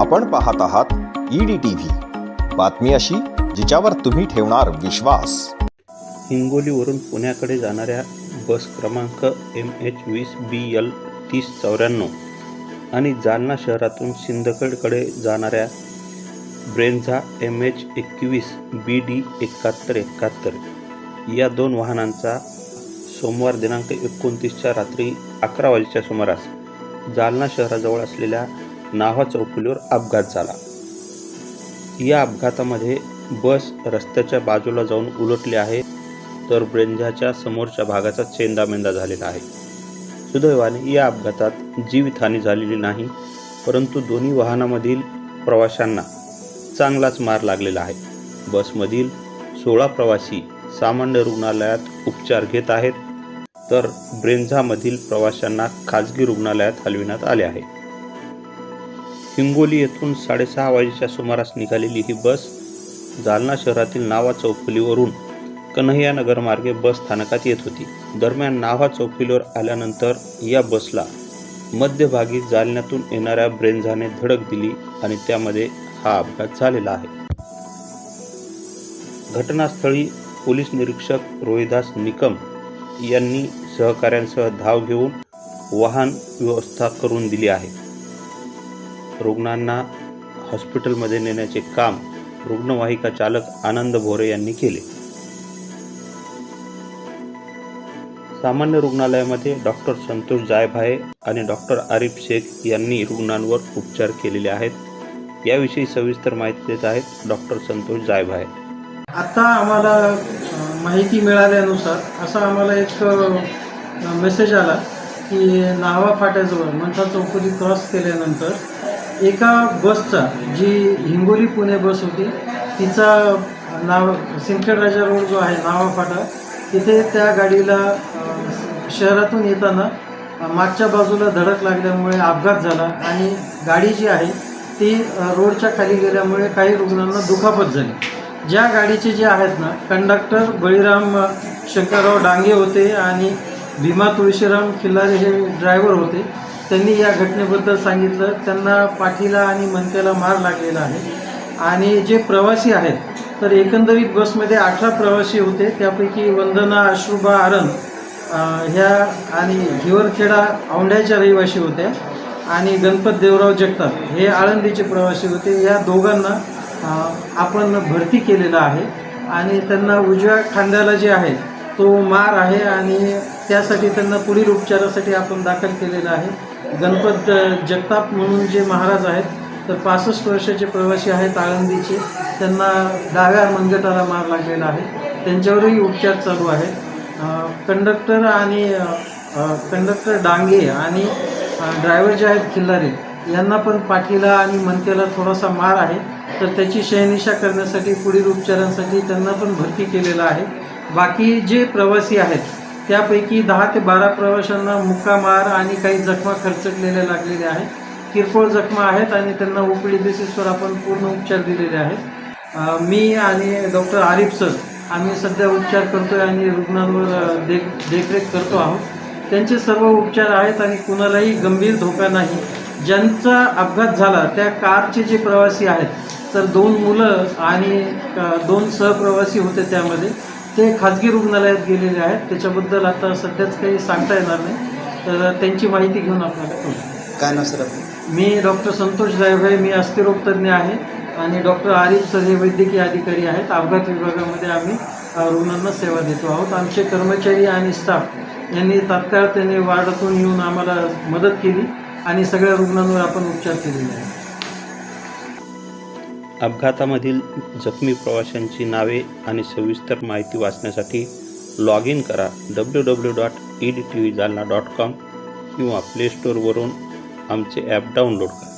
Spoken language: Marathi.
आपण पाहत आहात ईडी टीव्ही बातमी अशी जिच्यावर तुम्ही ठेवणार विश्वास. हिंगोलीवरून पुण्याकडे जाणाऱ्या बस क्रमांक एम एच वीस बी एल तीस चौऱ्याण्णव आणि जालना शहरातून सिंदखेडकडे जाणाऱ्या ब्रेन्झा एम एच एकवीस बी डी एकाहत्तर एकाहत्तर या दोन वाहनांचा सोमवार दिनांक एकोणतीसच्या रात्री अकरा वाजेच्या सुमारास जालना शहराजवळ असलेल्या नाव्हा चौफुलीवर अपघात झाला. या अपघातामध्ये बस रस्त्याच्या बाजूला जाऊन उलटली आहे तर ब्रेंझाच्या समोरच्या भागाचा चेंदामेंदा झालेला आहे. सुदैवाने या अपघातात जीवितहानी झालेली नाही परंतु दोन्ही वाहनामधील प्रवाशांना चांगलाच मार लागलेला आहे. बसमधील सोळा प्रवासी सामान्य रुग्णालयात उपचार घेत आहेत तर ब्रेंझामधील प्रवाशांना खाजगी रुग्णालयात हलविण्यात आले आहे. हिंगोली येथून साडेसहा वाजेच्या सुमारास निघालेली ही बस जालना शहरातील नावा चौफुलीवरून कन्हैयानगर मार्गे बस स्थानकात येत होती. दरम्यान नावा चौफुलीवर आल्यानंतर या बसला मध्यभागी जालन्यातून येणाऱ्या ब्रेंझाने धडक दिली आणि त्यामध्ये हा अपघात झालेला आहे. घटनास्थळी पोलीस निरीक्षक रोहिदास निकम यांनी सहकाऱ्यांसह धाव घेऊन वाहन व्यवस्था करून दिली आहे. रुग्णांना हॉस्पिटलमध्ये नेण्याचे काम रुग्णवाहिका चालक आनंद भोरे यांनी केले. सामान्य रुग्णालयामध्ये डॉक्टर संतोष जायभाये आणि डॉक्टर आरिफ शेख यांनी रुग्णांवर उपचार केलेले आहेत. याविषयी सविस्तर माहिती देत आहेत डॉक्टर संतोष जायभाये. आता आम्हाला माहिती मिळाल्यानुसार असा आम्हाला एक मेसेज आला की नावा फाट्याजवळ मंथा चौफुली क्रॉस केल्यानंतर एका बसचा जी हिंगोली पुणे बस होती तिचा नाव सिंदखेड राजा रोड जो आहे नावा फाटा तिथे त्या गाडीला शहरातून येताना मागच्या बाजूला धडक लागल्यामुळे अपघात झाला आणि गाडी जी आहे ती रोडच्या खाली गेल्यामुळे काही रुग्णांना दुखापत झाली. ज्या गाडीचे जे आहेत ना कंडक्टर बळीराम शंकरराव डांगे होते आणि भीमा तुळशीराम खिल्लारे हे ड्रायव्हर होते त्यांनी या घटनेबद्दल सांगितलं. त्यांना पाठीला आणि मनक्याला मार लागलेला आहे. आणि जे प्रवासी आहेत तर एकंदरीत बसमध्ये अठरा प्रवासी होते. त्यापैकी वंदना अश्रुबा आरण ह्या आणि हिवरखेडा औंढ्याच्या रहिवासी होत्या. आणि गणपत देवराव जगताप हे आळंदीचे प्रवासी होते. या दोघांना आपण भरती केलेला आहे. आणि त्यांना उजव्या खांद्याला जे आहे तो मार आहे. आणि त्यासाठी त्यांना पुढील उपचारासाठी आपण दाखल केलेला आहे. गणपत जगताप म्हणून जे महाराज आहेत तर पासष्ट वर्षाचे प्रवासी आहेत आळंदीचे. त्यांना डाव्या मनगटाला मार लागलेला आहे. त्यांच्यावरही उपचार चालू आहे. कंडक्टर आणि कंडक्टर डांगे आणि ड्रायव्हर जे आहेत खिल्लारे यांना पण पाठीला आणि मनक्याला थोडासा मार आहे. तर त्याची शहनिशा करण्यासाठी पुढील उपचारांसाठी त्यांना पण भरती केलेलं आहे. बाकी जे प्रवासी आहेत त्यापैकी दहा ते बारा प्रवाशांना मुक्का मार आणि काही जखमा खर्चकलेल्या लागलेल्या आहेत. किरकोळ जखमा आहेत आणि त्यांना ओपीडी बेसिसवर आपण पूर्ण उपचार दिलेले आहेत. मी आणि डॉक्टर आरिफ सर आम्ही सध्या उपचार करतो आहे आणि रुग्णांवर देख देखरेख करतो आहोत. त्यांचे सर्व उपचार आहेत आणि कुणालाही गंभीर धोका नाही. ज्यांचा अपघात झाला त्या कारचे जे प्रवासी आहेत तर दोन मुलं आणि दोन सहप्रवासी होते त्यामध्ये. ते खाजगी रुग्णालयात गेलेले आहेत. त्याच्याबद्दल आता सध्याच काही सांगता येणार नाही. तर त्यांची माहिती घेऊन आपल्याला कळू. काय नाव सर मी डॉक्टर संतोष जायभाई मी अस्थिरोग तज्ज्ञ आहे आणि डॉक्टर आरिफ सर हे वैद्यकीय अधिकारी आहेत. अपघात विभागामध्ये आम्ही रुग्णांना सेवा देतो आहोत. आमचे कर्मचारी आणि स्टाफ यांनी तात्काळ त्यांनी वार्डातून येऊन आम्हाला मदत केली आणि सगळ्या रुग्णांवर आपण उपचार केलेले आहेत. अपघातामधील जखमी प्रवाशांची नावे आणि सविस्तर माहिती वाचण्यासाठी लॉग इन करा W W dot E D T V Jalna dot com किंवा प्ले स्टोअरवरून आमचे ॲप डाउनलोड करा.